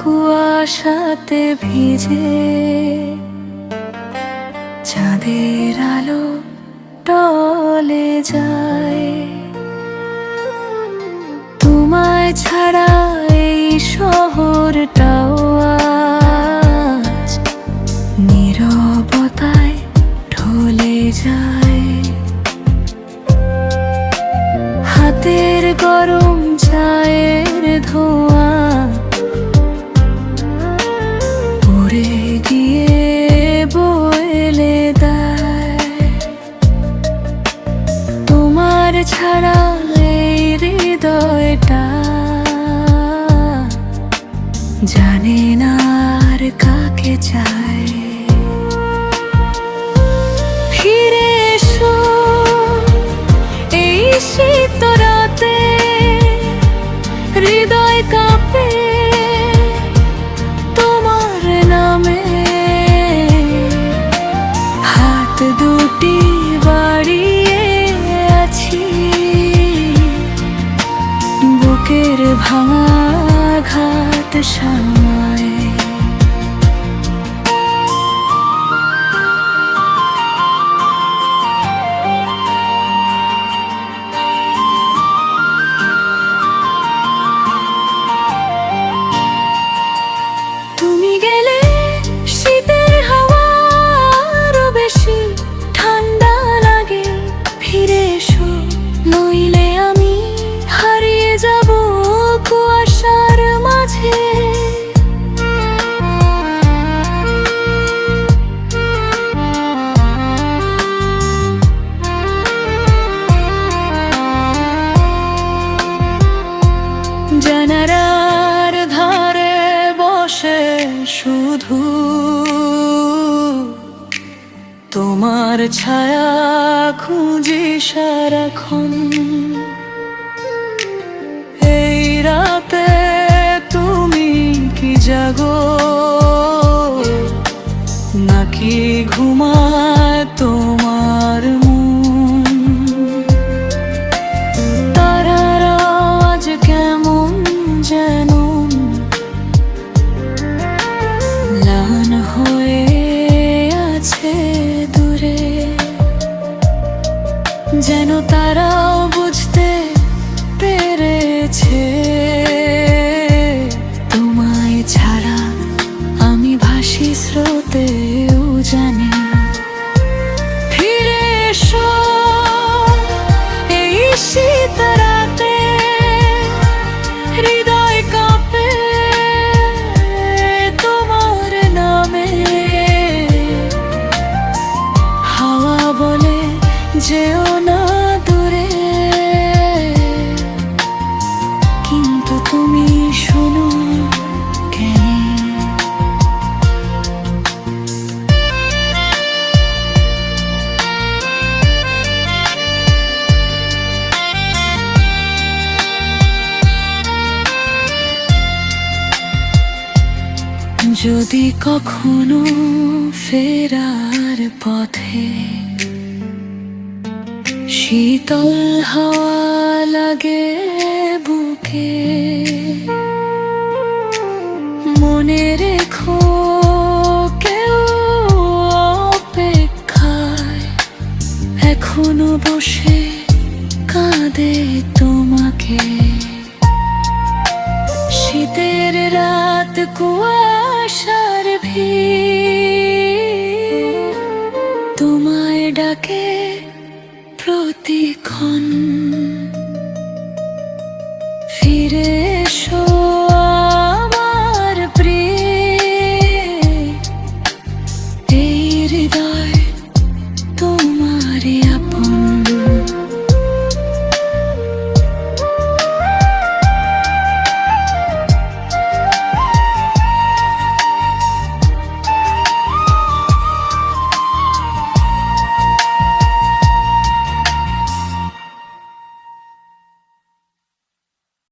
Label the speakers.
Speaker 1: কুয়াশাতে ভিজে চাঁদের আলো টলে যায়। তোমায় ছাড়া এই শহরটাও আজ নীরবতায় ঢলে যায়। তোমার ছাড়া এই হৃদয়টা জানে না আর কাকে চায়। ফিরে এসো এই শীত রাতে, হৃদয় কাঁপে। ভাঙা ঘাত সময় তোমার ছায়া খুঁজি সারাক্ষণ। এই রাতে তুমি কি জাগো? নাকি ঘুমায় যেন তারাও বুঝতে পেরেছে। তোমায় ছাড়া আমি ভাসি স্রোতেও জানি। ফিরে এসো এই শীত রাতে, হৃদয় কাঁপে তোমার নামে। হাওয়া বলে যেও যদি কখনো ফেরার পথে শীতল হাওয়া লাগে বুকে, মনে রেখো কেউ অপেক্ষায়, এখনও বসে কাঁদে তোমাকে। শীতের রাত ভিড়